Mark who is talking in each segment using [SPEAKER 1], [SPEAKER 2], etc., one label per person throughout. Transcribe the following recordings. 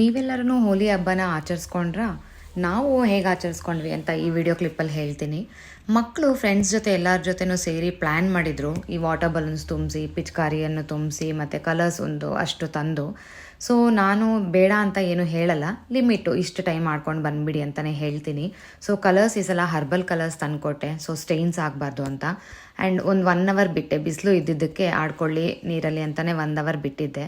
[SPEAKER 1] ನೀವೆಲ್ಲರೂ ಹೋಲಿ ಹಬ್ಬನ ಆಚರಿಸ್ಕೊಂಡ್ರಾ? ನಾವು ಹೇಗೆ ಆಚರಿಸ್ಕೊಂಡ್ವಿ ಅಂತ ಈ ವಿಡಿಯೋ ಕ್ಲಿಪ್ಪಲ್ಲಿ ಹೇಳ್ತೀನಿ. ಮಕ್ಕಳು ಫ್ರೆಂಡ್ಸ್ ಜೊತೆ ಎಲ್ಲರ ಜೊತೆನೂ ಸೇರಿ ಪ್ಲ್ಯಾನ್ ಮಾಡಿದರು. ಈ ವಾಟರ್ ಬಲೂನ್ಸ್ ತುಂಬಿಸಿ, ಪಿಚ್ಕಾರಿಯನ್ನು ತುಂಬಿಸಿ, ಮತ್ತು ಕಲರ್ಸ್ ಒಂದು ಅಷ್ಟು ತಂದು. ಸೊ ನಾನು ಬೇಡ ಅಂತ ಏನು ಹೇಳಲ್ಲ. ಲಿಮಿಟು ಇಷ್ಟು ಟೈಮ್ ಮಾಡ್ಕೊಂಡು ಬಂದುಬಿಡಿ ಅಂತಲೇ ಹೇಳ್ತೀನಿ. ಸೊ ಕಲರ್ಸ್ ಈ ಸಲ ಹರ್ಬಲ್ ಕಲರ್ಸ್ ತಂದುಕೊಟ್ಟೆ. ಸೊ ಸ್ಟೈನ್ಸ್ ಆಗಬಾರ್ದು ಅಂತ. ಆ್ಯಂಡ್ ಒಂದು ಒನ್ ಅವರ್ ಬಿಟ್ಟೆ. ಬಿಸಿಲು ಇದ್ದಿದ್ದಕ್ಕೆ ಆಡ್ಕೊಳ್ಳಿ ನೀರಲ್ಲಿ ಅಂತಲೇ ಒನ್ ಅವರ್ ಬಿಟ್ಟಿದ್ದೆ.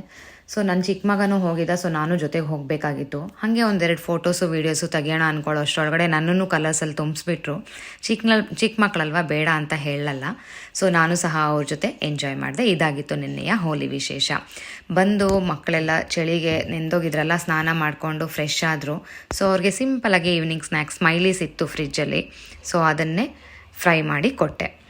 [SPEAKER 1] ಸೊ ನನ್ನ ಚಿಕ್ಕ ಮಗನೂ ಹೋಗಿದ್ದ ಸೊ ನಾನು ಜೊತೆಗೆ ಹೋಗಬೇಕಾಗಿತ್ತು. ಹಾಗೆ ಒಂದೆರಡು ಫೋಟೋಸು ವೀಡಿಯೋಸು ತೆಗಿಯೋಣ ಅಂದ್ಕೊಳ್ಳೋ ಅಷ್ಟೊಳಗಡೆ ನನ್ನನ್ನು ಕಲರ್ಸಲ್ಲಿ ತುಂಬಿಸ್ಬಿಟ್ರು. ಚಿಕ್ಕನಲ್ ಚಿಕ್ಕ ಮಕ್ಕಳಲ್ವ ಬೇಡ ಅಂತ ಹೇಳಲ್ಲ. ಸೊ ನಾನು ಸಹ ಅವ್ರ ಜೊತೆ ಎಂಜಾಯ್ ಮಾಡಿದೆ. ಇದಾಗಿತ್ತು ನಿನ್ನೆಯ ಹೋಲಿ ವಿಶೇಷ. ಬಂದು ಮಕ್ಕಳೆಲ್ಲ ಚಳಿಗೆ ನೆಂದೋಗಿದ್ರಲ್ಲ, ಸ್ನಾನ ಮಾಡಿಕೊಂಡು ಫ್ರೆಶ್ ಆದರು. ಸೊ ಅವ್ರಿಗೆ ಸಿಂಪಲಾಗಿ ಈವ್ನಿಂಗ್ ಸ್ನ್ಯಾಕ್ಸ್ ಸ್ಮೈಲೀಸ್ ಇತ್ತು ಫ್ರಿಜ್ಜಲ್ಲಿ ಸೊ ಅದನ್ನೇ ಫ್ರೈ ಮಾಡಿ ಕೊಟ್ಟೆ.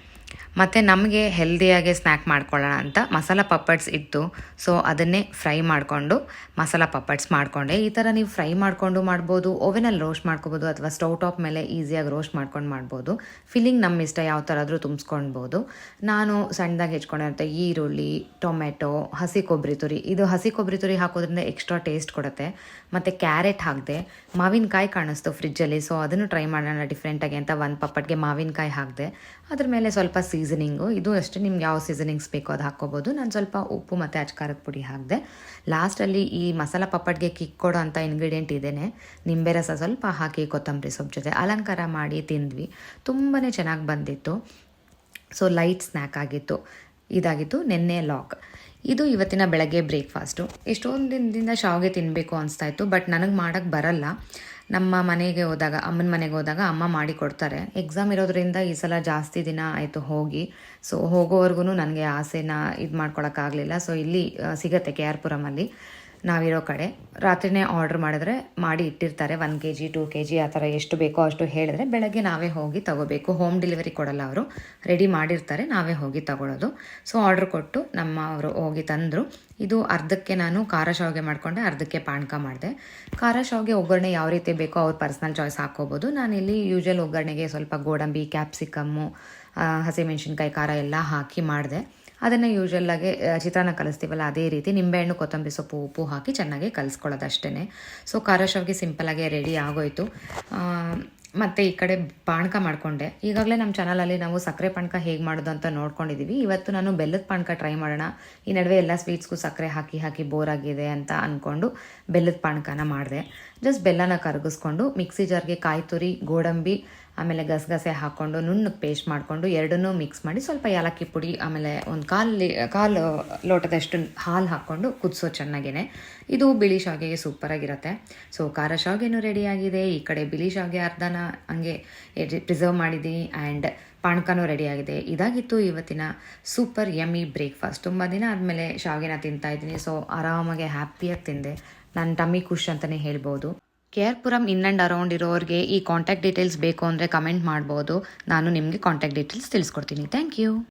[SPEAKER 1] ಮತ್ತು ನಮಗೆ ಹೆಲ್ದಿಯಾಗಿ ಸ್ನ್ಯಾಕ್ ಮಾಡ್ಕೊಳ್ಳೋಣ ಅಂತ ಮಸಾಲ ಪಪ್ಪಡ್ಸ್ ಇತ್ತು. ಸೊ ಅದನ್ನೇ ಫ್ರೈ ಮಾಡಿಕೊಂಡು, ಮಸಾಲ ಪಪ್ಪಡ್ಸ್ ಮಾಡಿಕೊಂಡೆ. ಈ ಥರ ನೀವು ಫ್ರೈ ಮಾಡಿಕೊಂಡು ಮಾಡ್ಬೋದು ಓವೆನಲ್ಲಿ ರೋಸ್ಟ್ ಮಾಡ್ಕೋಬೋದು, ಅಥವಾ ಸ್ಟೌ ಟಾಪ್ ಮೇಲೆ ಈಸಿಯಾಗಿ ರೋಸ್ಟ್ ಮಾಡ್ಕೊಂಡು ಮಾಡ್ಬೋದು. ಫಿಲ್ಲಿಂಗ್ ನಮ್ಮ ಇಷ್ಟ, ಯಾವ ಥರ ಆದರೂ ತುಂಬಿಸ್ಕೊಳ್ಬೋದು ನಾನು ಸಣ್ಣದಾಗಿ ಹೆಚ್ಕೊಂಡಿರುತ್ತೆ ಈರುಳ್ಳಿ ಟೊಮೆಟೊ ಹಸಿ ಕೊಬ್ಬರಿ ತುರಿ. ಇದು ಹಸಿ ಕೊಬ್ಬರಿ ತುರಿ ಹಾಕೋದ್ರಿಂದ ಎಕ್ಸ್ಟ್ರಾ ಟೇಸ್ಟ್ ಕೊಡುತ್ತೆ. ಮತ್ತು ಕ್ಯಾರೆಟ್ ಹಾಕಿದೆ. ಮಾವಿನಕಾಯಿ ಕಾಣಿಸ್ತು ಫ್ರಿಜ್ಜಲ್ಲಿ ಸೊ ಅದನ್ನು ಟ್ರೈ ಮಾಡೋಣ ಡಿಫ್ರೆಂಟಾಗಿ ಅಂತ ಒಂದು ಪಪ್ಪಟ್ಗೆ ಮಾವಿನಕಾಯಿ ಹಾಕಿದೆ. ಅದ್ರ ಮೇಲೆ ಸ್ವಲ್ಪ ಸೀಸನಿಂಗು ಇದು ಅಷ್ಟೇ ನಿಮ್ಗೆ ಯಾವ ಸೀಸನಿಂಗ್ಸ್ ಬೇಕೋ ಅದು ಹಾಕ್ಕೋಬೋದು. ನಾನು ಸ್ವಲ್ಪ ಉಪ್ಪು ಮತ್ತು ಅಚ್ಕಾರದ ಪುಡಿ ಹಾಕಿದೆ. ಲಾಸ್ಟಲ್ಲಿ ಈ ಮಸಾಲ ಪಪ್ಪಡ್ಗೆ ಕಿಕ್ ಕೊಡೋ ಅಂಥ ಇಂಗ್ರೀಡಿಯೆಂಟ್ ಇದೇನೆ. ನಿಂಬೆ ರಸ ಸ್ವಲ್ಪ ಹಾಕಿ ಕೊತ್ತಂಬರಿ ಸೊಪ್ಪು ಜೊತೆ. ಅಲಂಕಾರ ಮಾಡಿ ತಿಂದ್ವಿ. ತುಂಬಾ ಚೆನ್ನಾಗಿ ಬಂದಿತ್ತು. ಸೊ ಲೈಟ್ ಸ್ನ್ಯಾಕ್ ಆಗಿತ್ತು. ಇದಾಗಿತ್ತು ನಿನ್ನೆ ಲಾಕ್. ಇದು ಇವತ್ತಿನ ಬೆಳಗ್ಗೆ ಬ್ರೇಕ್ಫಾಸ್ಟು ಎಷ್ಟೊಂದು ದಿನದಿಂದ ಶಾವಿಗೆ ತಿನ್ನಬೇಕು ಅನಿಸ್ತಾ ಇತ್ತು ಬಟ್ ನನಗೆ ಮಾಡೋಕ್ಕೆ ಬರಲ್ಲ. ನಮ್ಮ ಮನೆಗೆ ಹೋದಾಗ, ಅಮ್ಮನ ಮನೆಗೆ ಹೋದಾಗ ಅಮ್ಮ ಮಾಡಿ ಕೊಡ್ತಾರೆ ಎಕ್ಸಾಮ್ ಇರೋದ್ರಿಂದ ಈ ಸಲ ಜಾಸ್ತಿ ದಿನ ಆಯಿತು ಹೋಗಿ. ಸೊ ಹೋಗೋವರೆಗೂ ನನಗೆ ಆಸೆನ ಇದು ಮಾಡ್ಕೊಳಕ್ಕಾಗಲಿಲ್ಲ ಸೊ ಇಲ್ಲಿ ಸಿಗತ್ತೆ ಕೆ ಆರ್ ಪುರಮಲ್ಲಿ ನಾವಿರೋ ಕಡೆ. ರಾತ್ರಿನೇ ಆರ್ಡ್ರ್ ಮಾಡಿದ್ರೆ ಮಾಡಿ ಇಟ್ಟಿರ್ತಾರೆ. One K G two K G ಆ ಥರ ಎಷ್ಟು ಬೇಕೋ ಅಷ್ಟು ಹೇಳಿದ್ರೆ ಬೆಳಗ್ಗೆ ನಾವೇ ಹೋಗಿ ತಗೋಬೇಕು. ಹೋಮ್ ಡೆಲಿವರಿ ಕೊಡಲ್ಲ ಅವರು. ರೆಡಿ ಮಾಡಿರ್ತಾರೆ, ನಾವೇ ಹೋಗಿ ತಗೊಳ್ಳೋದು. ಸೊ ಆರ್ಡ್ರ್ ಕೊಟ್ಟು ನಮ್ಮ ಅವರು ಹೋಗಿ ತಂದರು. ಇದು ಅರ್ಧಕ್ಕೆ ನಾನು ಖಾರ ಶಾವಿಗೆ ಮಾಡಿಕೊಂಡೆ, ಅರ್ಧಕ್ಕೆ ಪಾನಕ ಮಾಡಿದೆ. ಖಾರ ಶಾವಿಗೆ ಒಗ್ಗರಣೆ ಯಾವ ರೀತಿ ಬೇಕೋ ಅವ್ರ ಪರ್ಸ್ನಲ್ ಚಾಯ್ಸ್ ಹಾಕ್ಕೋಬೋದು. ನಾನಿಲ್ಲಿ ಯೂಶಲ್ ಒಗ್ಗರಣೆಗೆ ಸ್ವಲ್ಪ ಗೋಡಂಬಿ ಕ್ಯಾಪ್ಸಿಕಮ್ಮು ಹಸಿಮೆಣ್ಸಿನ್ಕಾಯಿ ಖಾರ ಎಲ್ಲ ಹಾಕಿ ಮಾಡಿದೆ. ಅದನ್ನು ಯೂಶ್ವಲ್ಲಾಗಿ ಚಿತ್ರಾನ್ನ ಕಲಿಸ್ತೀವಲ್ಲ, ಅದೇ ರೀತಿ ನಿಂಬೆಹಣ್ಣು, ಕೊತ್ತಂಬರಿ ಸೊಪ್ಪು, ಉಪ್ಪು ಹಾಕಿ ಚೆನ್ನಾಗಿ ಕಲಿಸ್ಕೊಳ್ಳೋದು ಅಷ್ಟೇ ಸೊ ಖಾರ ಶಾವಿಗೆ ಸಿಂಪಲಾಗಿ ರೆಡಿ ಆಗೋಯ್ತು. ಮತ್ತು ಈ ಕಡೆ ಪಾನಕ ಮಾಡಿಕೊಂಡೆ. ಈಗಾಗಲೇ ನಮ್ಮ ಚಾನಲಲ್ಲಿ ನಾವು ಸಕ್ಕರೆ ಪಾನಕ ಹೇಗೆ ಮಾಡೋದು ಅಂತ ನೋಡ್ಕೊಂಡಿದ್ದೀವಿ ಇವತ್ತು ನಾನು ಬೆಲ್ಲದ ಪಾನಕ ಟ್ರೈ ಮಾಡೋಣ. ಈ ನಡುವೆ ಎಲ್ಲ ಸ್ವೀಟ್ಸ್ಗೂ ಸಕ್ಕರೆ ಹಾಕಿ ಹಾಕಿ ಬೋರ್ ಆಗಿದೆ ಅಂತ ಅಂದ್ಕೊಂಡು ಬೆಲ್ಲದ ಪಾನಕನ ಮಾಡಿದೆ. ಜಸ್ಟ್ ಬೆಲ್ಲನ ಕರಗಿಸ್ಕೊಂಡು, ಮಿಕ್ಸಿ ಜಾರ್ಗೆ ಕಾಯಿ ತುರಿ ಗೋಡಂಬಿ ಆಮೇಲೆ ಗಸಗಸೆ ಹಾಕ್ಕೊಂಡು ನುಣ್ಣಗೆ ಪೇಸ್ಟ್ ಮಾಡಿಕೊಂಡು ಎರಡನ್ನೂ ಮಿಕ್ಸ್ ಮಾಡಿ ಸ್ವಲ್ಪ ಏಲಕ್ಕಿ ಪುಡಿ, ಆಮೇಲೆ ಒಂದು ಕಾಲು ಕಾಲು ಲೋಟದಷ್ಟು ಹಾಲು ಹಾಕ್ಕೊಂಡು ಕುದಿಸೋ ಚೆನ್ನಾಗೇ ಇದು ಬಿಳಿ ಶಾವಿಗೆಗೆ ಸೂಪರಾಗಿರುತ್ತೆ ಸೊ ಖಾರ ಶಾವಿಗೆನೂ ರೆಡಿಯಾಗಿದೆ ಈ ಕಡೆ ಬಿಳಿ ಶಾವಿಗೆ ಅರ್ಧನ ಹಂಗೆ ಪ್ರಿಸರ್ವ್ ಮಾಡಿದ್ದೀನಿ ಆ್ಯಂಡ್ ಪಾನಕನೂ ರೆಡಿಯಾಗಿದೆ ಇದಾಗಿತ್ತು ಇವತ್ತಿನ ಸೂಪರ್ ಯಮ್ಮಿ ಬ್ರೇಕ್ಫಾಸ್ಟ್ ತುಂಬ ದಿನ ಆದಮೇಲೆ ಶಾವಿಗೆನ ತಿಂತಾ ಇದ್ದೀನಿ. ಸೊ ಆರಾಮಾಗಿ ಹ್ಯಾಪಿಯಾಗಿ ತಿಂದೆ. ನನ್ನ ಟಮ್ಮಿ ಖುಷ್ ಅಂತಲೇ ಹೇಳ್ಬೋದು. K R in and around ಇರೋರಿಗೆ ಈ ಕಾಂಟ್ಯಾಕ್ಟ್ ಡೀಟೇಲ್ಸ್ ಬೇಕು ಅಂದರೆ ಕಮೆಂಟ್ ಮಾಡ್ಬೋದು. ನಾನು ನಿಮಗೆ ಕಾಂಟ್ಯಾಕ್ಟ್ ಡೀಟೇಲ್ಸ್ ತಿಳಿಸ್ಕೊಡ್ತೀನಿ. Thank you